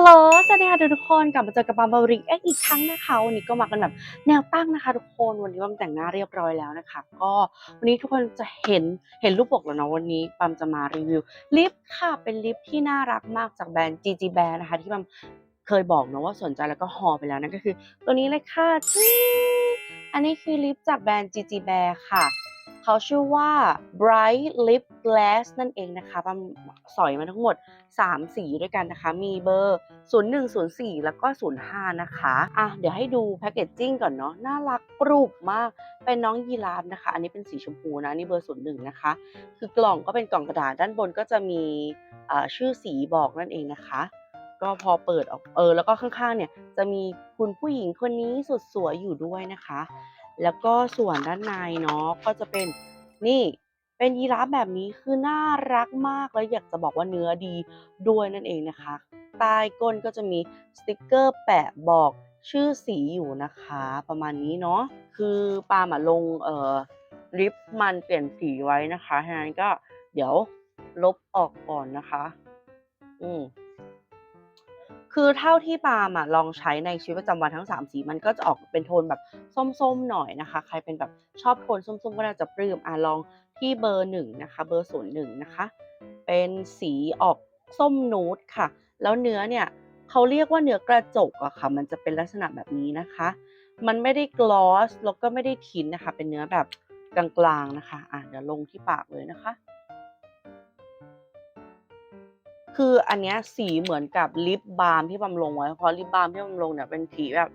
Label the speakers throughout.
Speaker 1: ฮัลโหล สวัสดีค่ะทุกคนกลับมาเจอกับปามบาริเอ็กอีกครั้งนะคะ วันนี้ก็มากันแบบแนวตั้งนะคะ ทุกคน วันนี้ปามแต่งหน้าเรียบร้อยแล้วนะคะ ก็วันนี้ทุกคนจะเห็นเห็นรูปปกแล้วเนาะวันนี้ปามจะมารีวิวลิปค่ะ เป็นลิปที่น่ารักมากจากแบรนด์ GG Bear นะคะ ที่ปามเคยบอกเนาะว่าสนใจแล้วก็ฮอไปแล้วนั่นก็คือ ตัวนี้เลยค่ะจิ้งอันนี้คือลิปจากแบรนด์ GG Bear ค่ะ เขาชื่อว่า Bright Lip Glass นั่นเองนะคะปั๊มสอยมาทั้งหมด 3 สีด้วยกันนะคะ มีเบอร์ 01 04 แล้วก็ 05 นะคะอะเดี๋ยวให้ดูแพคเกจจิ้งก่อนเนาะน่ารักกรุบมาก เป็นน้องยีราฟนะคะ อันนี้เป็นสีชมพูนะ นี่เบอร์ 01 นะคะ คือกล่องก็เป็นกล่องกระดาษด้านบนก็จะมีชื่อสีบอกนั่นเองนะคะก็พอเปิดออกเออแล้วก็ข้างๆเนี่ยจะมีคุณผู้หญิงคนนี้สุดสวยอยู่ด้วยนะคะ แล้วก็ส่วนด้านในเนาะก็จะเป็นนี่เป็นยีราฟแบบนี้คือน่ารักมากแล้วอยากจะบอกว่าเนื้อดีด้วยนั่นเองนะคะ ใต้ก้นก็จะมีสติกเกอร์แปะบอกชื่อสีอยู่นะคะ ประมาณนี้เนาะคือปาล์มอะลงเอ่อลิปมันเปลี่ยนสีไว้นะคะฉะนั้นก็เดี๋ยวลบออกก่อนนะคะ อืม คือเท่าที่ปาล์มอะลองใช้ในชีวิตประจำวันทั้ง 3 สีมันก็จะออกเป็นโทนแบบส้มๆหน่อยนะคะ ใครเป็นแบบชอบโทนส้มๆก็น่าจะปลื้มอะลองที่เบอร์หนึ่งนะคะเบอร์ศูนย์หนึ่งนะคะ เป็นสีออกส้มนูดค่ะ แล้วเนื้อเนี่ยเขาเรียกว่าเนื้อกระจกอะค่ะ มันจะเป็นลักษณะแบบนี้นะคะ มันไม่ได้กลอสแล้วก็ไม่ได้ทินนะคะ เป็นเนื้อแบบกลางๆนะคะ อะเดี๋ยวลงที่ปากเลยนะคะ คืออันเนี้ยสีเหมือนกับลิปบาล์มที่บำลงไว้ เพราะลิปบาล์มที่บำลงเนี่ยเป็นสีแบบ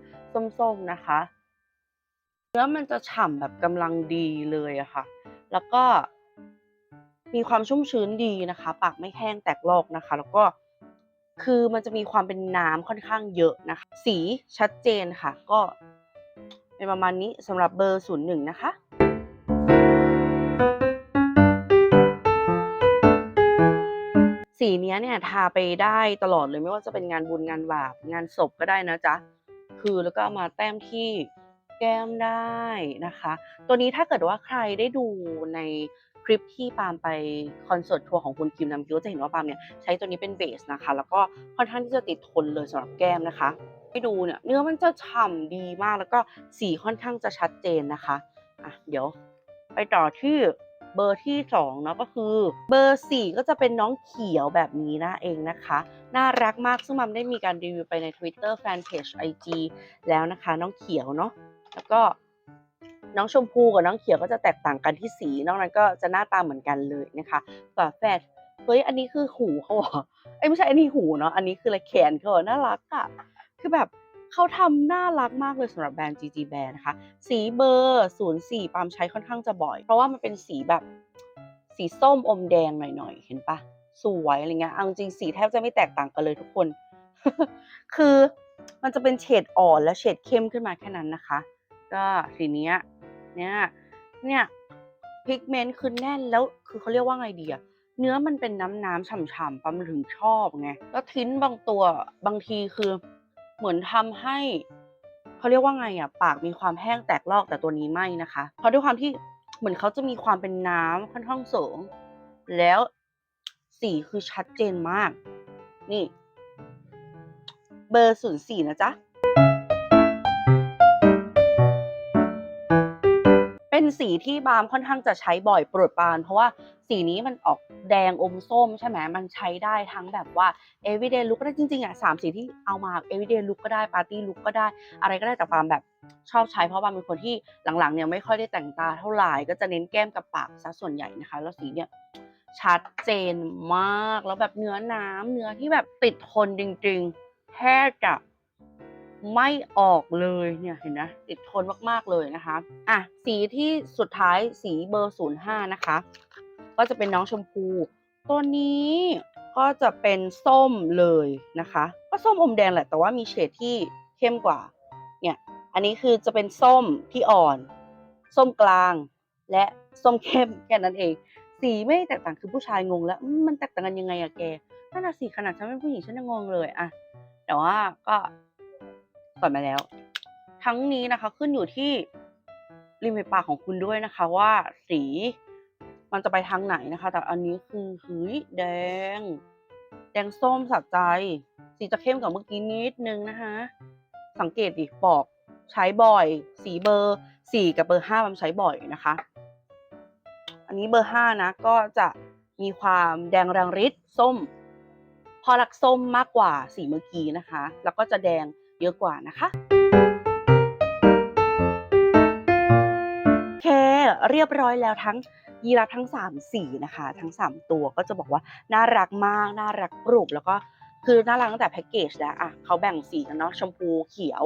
Speaker 1: ส้มๆนะคะเนื้อมันจะฉ่ำแบบกำลังดีเลยอะค่ะ แล้วก็มีความชุ่มชื้นดีนะคะ ปากไม่แห้งแตกลอกนะคะ แล้วก็คือมันจะมีความเป็นน้ำค่อนข้างเยอะนะคะ สีชัดเจนค่ะ ก็เป็นประมาณนี้สำหรับเบอร์ศูนย์หนึ่งนะคะ สีเนี้ยเนี่ยทาไปได้ตลอดเลยไม่ว่าจะเป็นงานบุญงานบาปงานศพก็ได้นะจ๊ะคือแล้วก็มาแต้มที่แก้มได้นะคะ ตัวนี้ถ้าเกิดว่าใครได้ดูในคลิปที่ปาล์มไปคอนเสิร์ตทัวร์ของคุณคิมนำกิวจะเห็นว่าปาล์มเนี่ยใช้ตัวนี้เป็นเบสนะคะ แล้วก็ค่อนข้างที่จะติดทนเลยสำหรับแก้มนะคะให้ดูเนี่ยเนื้อมันจะฉ่ำดีมากแล้วก็สีค่อนข้างจะชัดเจนนะคะอะเดี๋ยวไปต่อที่ เบอร์ที่2เนาะก็คือเบอร์ 4 ก็จะเป็นน้องเขียวแบบนี้นะเองนะคะ น่ารักมากซึ่งมัมได้มีการรีวิวไปใน Twitter Fanpage IG แล้วนะคะ น้องเขียวเนาะแล้วก็น้องชมพูกับน้องเขียวก็จะแตกต่างกันที่สีนอกนั้นก็จะหน้าตาเหมือนกันเลยนะคะฝาแฝดเฮ้ยอันนี้คือหูเขาเหรอเอ้ไม่ใช่อันนี้หูเนาะอันนี้คืออะไรแขนเขาเหรอน่ารักอะคือแบบ เขาทำน่ารักมากเลยสำหรับแบรนด์ GG Bear นะคะ สีเบอร์ 04 ปามใช้ค่อนข้างจะบ่อย เพราะว่ามันเป็นสีแบบสีส้มอมแดงหน่อยๆ เห็นปะสวยอะไรเงี้ยเอาจริงสีแทบจะไม่แตกต่างกันเลยทุกคน คือมันจะเป็นเฉดอ่อนและเฉดเข้มขึ้นมาแค่นั้นนะคะ ก็สีนี้เนี่ยเนี่ยพิกเมนต์คือแน่นแล้วคือเขาเรียกว่าไงดีอะเนื้อมันเป็นน้ำน้ำๆฉ่ำๆปาล์มถึงชอบไง แล้วทิ้นบางตัวบางทีคือ เหมือนทำให้เขาเรียกว่าไงอะปากมีความแห้งแตกลอกแต่ตัวนี้ไม่นะคะ เพราะด้วยความที่เหมือนเขาจะมีความเป็นน้ำค่อนข้างสูง แล้วสีคือชัดเจนมาก นี่ เบอร์ศูนย์สี่นะจ๊ะ เป็นสีที่บาล์มค่อนข้างจะใช้บ่อยโปรดปราน เพราะว่าสีนี้มันออกแดงอมส้มใช่ไหมมันใช้ได้ทั้งแบบว่า everyday look ก็ได้จริงๆอะสามสีที่เอามา everyday look ก็ได้ party look ก็ได้ อะไรก็ได้แต่ปาล์มแบบชอบใช้เพราะบาล์มเป็นคนที่หลังๆเนี่ยไม่ค่อยได้แต่งตาเท่าไหร่ก็จะเน้นแก้มกับปากซะส่วนใหญ่นะคะ แล้วสีเนี่ยชัดเจนมากแล้วแบบเนื้อน้ำเนื้อที่แบบติดทนจริงๆแทบจะ ไม่ออกเลยเนี่ยเห็นไหมติดทนมากๆเลยนะคะอะสีที่สุดท้ายสีเบอร์05นะคะ ก็จะเป็นน้องชมพู ตัวนี้ก็จะเป็นส้มเลยนะคะ ก็ส้มอมแดงแหละแต่ว่ามีเฉดที่เข้มกว่าเนี่ยอันนี้คือจะเป็นส้มที่อ่อน ส้มกลาง และส้มเข้มแค่นั้นเอง สีไม่แตกต่างคือผู้ชายงงแล้วมันแตกต่างกันยังไงอะแกนั่นน่ะสิขนาดฉันเป็นผู้หญิงฉันยังงงเลยอะแต่ว่าก็ สอนมาแล้ว ทั้งนี้นะคะขึ้นอยู่ที่ริมฝีปากของคุณด้วยนะคะ ว่าสีมันจะไปทางไหนนะคะ แต่อันนี้คือหืยแดง แดงส้มสะใจ สีจะเข้มกว่าเมื่อกี้นิดนึงนะคะ สังเกตดิปอกใช้บ่อย สีเบอร์สี่กับเบอร์ห้ามันใช้บ่อยนะคะ อันนี้เบอร์ห้านะก็จะมีความแดงแรงฤทธิ์ส้ม พอรักส้มมากกว่าสีเมื่อกี้นะคะ แล้วก็จะแดง เยอะกว่านะคะโอเคเรียบร้อยแล้วทั้งยีราฟทั้ง 3 สีนะคะ ทั้ง 3 ตัวก็จะบอกว่าน่ารักมาก น่ารักกรุบแล้วก็คือน่ารักตั้งแต่แพ็กเกจแล้วอะเขาแบ่งสีกันเนาะชมพูเขียว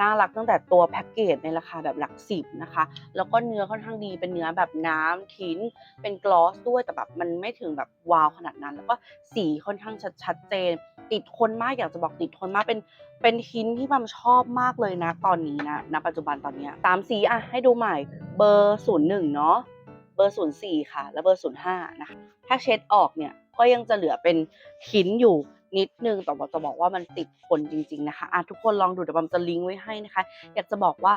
Speaker 1: น่ารักตั้งแต่ตัวแพ็กเกจในราคาแบบหลักสิบนะคะ แล้วก็เนื้อค่อนข้างดีเป็นเนื้อแบบน้ำทิ้น เป็นกลอสด้วยแต่แบบมันไม่ถึงแบบวาวขนาดนั้น แล้วก็สีค่อนข้างชัดชัดเจน ติดทนมากอยากจะบอกติดทนมากเป็นเป็นทิ้นที่บัมชอบมากเลยนะตอนนี้นะณปัจจุบันตอนนี้สามสีอะให้ดูใหม่เบอร์ศูนย์หนึ่งเนาะเบอร์ศูนย์สี่ค่ะ แล้วเบอร์ศูนย์ห้านะคะถ้าเช็ดออกเนี่ยก็ยังจะเหลือเป็นทิ้นอยู่นิดนึงแต่ว่าจะบอกว่ามันติดทนจริง ๆนะคะอะทุกคนลองดูเดี๋ยวบัมจะลิงก์ไว้ให้นะคะ อยากจะบอกว่า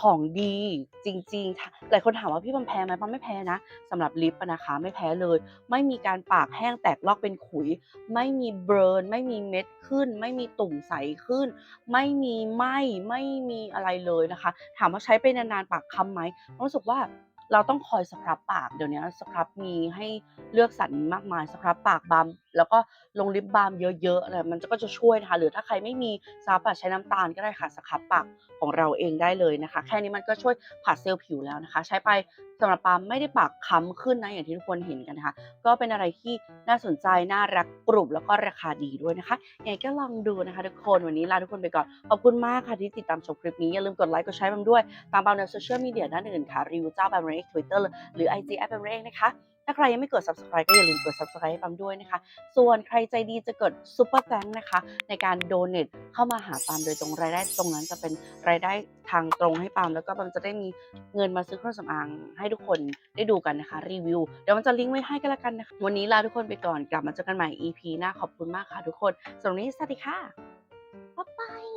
Speaker 1: ของดีจริงๆ หลายคนถามว่าพี่บัมแพ้ไหมบัมไม่แพ้นะสำหรับลิปนะคะ ไม่แพ้เลย ไม่มีการปากแห้งแตกลอกเป็นขุย ไม่มีเบิร์น ไม่มีเม็ดขึ้น ไม่มีตุ่มใสขึ้น ไม่มีไหมไม่มีอะไรเลยนะคะ ถามว่าใช้ไปนานๆ ปากค้ำไหมรู้สึกว่าเราต้องคอยสครับปากเดี๋ยวนี้สครับมีให้เลือกสรรมากมายสครับปากบาแล้วก็ลงลิปบาล์มเยอะๆอะไรมันก็จะช่วยนะคะหรือถ้าใครไม่มีสครับปากใช้น้ำตาลก็ได้ค่ะสครับปากของเราเองได้เลยนะคะ แค่นี้มันก็ช่วยผัดเซลล์ผิวแล้วนะคะ ใช้ไปสำหรับปาล์มไม่ได้ปากค้ำขึ้นนะอย่างที่ทุกคนเห็นกันนะคะ ก็เป็นอะไรที่น่าสนใจน่ารักกรุบแล้วก็ราคาดีด้วยนะคะยังไงก็ลองดูนะคะทุกคนวันนี้ลาทุกคนไปก่อนขอบคุณมากค่ะที่ติดตามชมคลิปนี้อย่าลืมกดไลค์กดแชร์บัมด้วยตามบัมในโซเชียลมีเดียด้านอื่นค่ะรีวิวเจ้าบัมเรกทวิตเตอร์หรือ IG แอปบัมเรกนะคะ ถ้าใครยังไม่กด subscribe ก็อย่าลืมกด subscribe ให้ปัมด้วยนะคะ ส่วนใครใจดีจะกด super thank นะคะ ในการ donate เข้ามาหาปามโดยตรงรายได้ตรงนั้นจะเป็นรายได้ทางตรงให้ปามแล้วก็ปามจะได้มีเงินมาซื้อเครื่องสำอางให้ทุกคนได้ดูกันนะคะรีวิวเดี๋ยวมันจะลิงก์ไว้ให้กันละกันนะคะวันนี้ลาทุกคนไปก่อนกลับมาเจอกันใหม่ EP หน้าขอบคุณมากค่ะทุกคนสำหรับวันนี้สวัสดีค่ะบ๊ายบาย